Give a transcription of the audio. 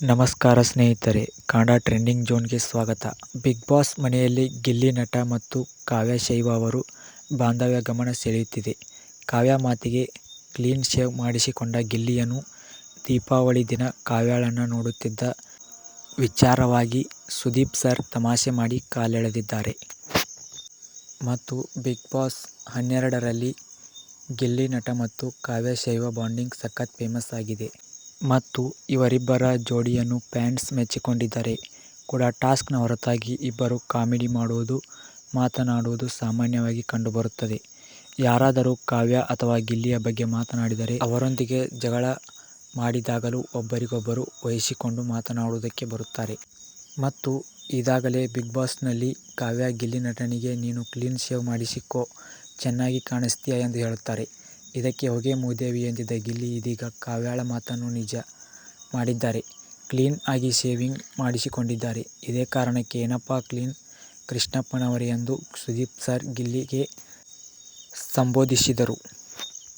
ನಮಸ್ಕಾರ ಸ್ನೇಹಿತರೆ, ಕಾಂಡ ಟ್ರೆಂಡಿಂಗ್ ಜೋನ್ಗೆ ಸ್ವಾಗತ. ಬಿಗ್ ಬಾಸ್ ಮನೆಯಲ್ಲಿ ಗಿಲ್ಲಿ ನಟ ಮತ್ತು ಕಾವ್ಯ ಶೈವ ಅವರು ಬಾಂಧವ್ಯ ಗಮನ ಸೆಳೆಯುತ್ತಿದೆ. ಕಾವ್ಯ ಮಾತಿಗೆ ಕ್ಲೀನ್ ಶೇವ್ ಮಾಡಿಸಿಕೊಂಡ ಗಿಲ್ಲಿಯನ್ನು ದೀಪಾವಳಿ ದಿನ ಕಾವ್ಯಾಳನ್ನು ನೋಡುತ್ತಿದ್ದ ವಿಚಾರವಾಗಿ ಸುದೀಪ್ ಸರ್ ತಮಾಷೆ ಮಾಡಿ ಕಾಲೆಳೆದಿದ್ದಾರೆ. ಮತ್ತು ಬಿಗ್ ಬಾಸ್ ಹನ್ನೆರಡರಲ್ಲಿ ಗಿಲ್ಲಿ ನಟ ಮತ್ತು ಕಾವ್ಯ ಶೈವ ಬಾಂಡಿಂಗ್ ಸಖತ್ ಫೇಮಸ್ ಆಗಿದೆ. ಮತ್ತು ಇವರಿಬ್ಬರ ಜೋಡಿಯನ್ನು ಫ್ಯಾನ್ಸ್ ಮೆಚ್ಚಿಕೊಂಡಿದ್ದಾರೆ. ಕೂಡ ಟಾಸ್ಕ್ನ ಹೊರತಾಗಿ ಇಬ್ಬರು ಕಾಮಿಡಿ ಮಾಡುವುದು, ಮಾತನಾಡುವುದು ಸಾಮಾನ್ಯವಾಗಿ ಕಂಡುಬರುತ್ತದೆ. ಯಾರಾದರೂ ಕಾವ್ಯ ಅಥವಾ ಗಿಲ್ಲಿಯ ಬಗ್ಗೆ ಮಾತನಾಡಿದರೆ ಅವರೊಂದಿಗೆ ಜಗಳ ಮಾಡಿದಾಗಲೂ ಒಬ್ಬರಿಗೊಬ್ಬರು ವಹಿಸಿಕೊಂಡು ಮಾತನಾಡುವುದಕ್ಕೆ ಬರುತ್ತಾರೆ. ಮತ್ತು ಈಗಾಗಲೇ ಬಿಗ್ ಬಾಸ್ನಲ್ಲಿ ಕಾವ್ಯ ಗಿಲ್ಲಿ ನಟನಿಗೆ ನೀನು ಕ್ಲೀನ್ ಶೇವ್ ಮಾಡಿಸಿಕೋ, ಚೆನ್ನಾಗಿ ಕಾಣಿಸ್ತೀಯ ಎಂದು ಹೇಳುತ್ತಾರೆ. ಇದಕ್ಕೆ ಹೊಗೆ ಮೂದೇವಿ ಎಂದಿದ್ದ ಗಿಲ್ಲಿ ಇದೀಗ ಕಾವ್ಯಾಳ ಮಾತನ್ನು ನಿಜ ಮಾಡಿದ್ದಾರೆ. ಕ್ಲೀನ್ ಆಗಿ ಶೇವಿಂಗ್ ಮಾಡಿಸಿಕೊಂಡಿದ್ದಾರೆ. ಇದೇ ಕಾರಣಕ್ಕೆ ಏನಪ್ಪಾ ಕ್ಲೀನ್? ಕೃಷ್ಣಪ್ಪನವರೇ ಎಂದು ಸುದೀಪ್ ಸರ್ ಗಿಲ್ಲಿಗೆ ಸಂಬೋಧಿಸಿದರು.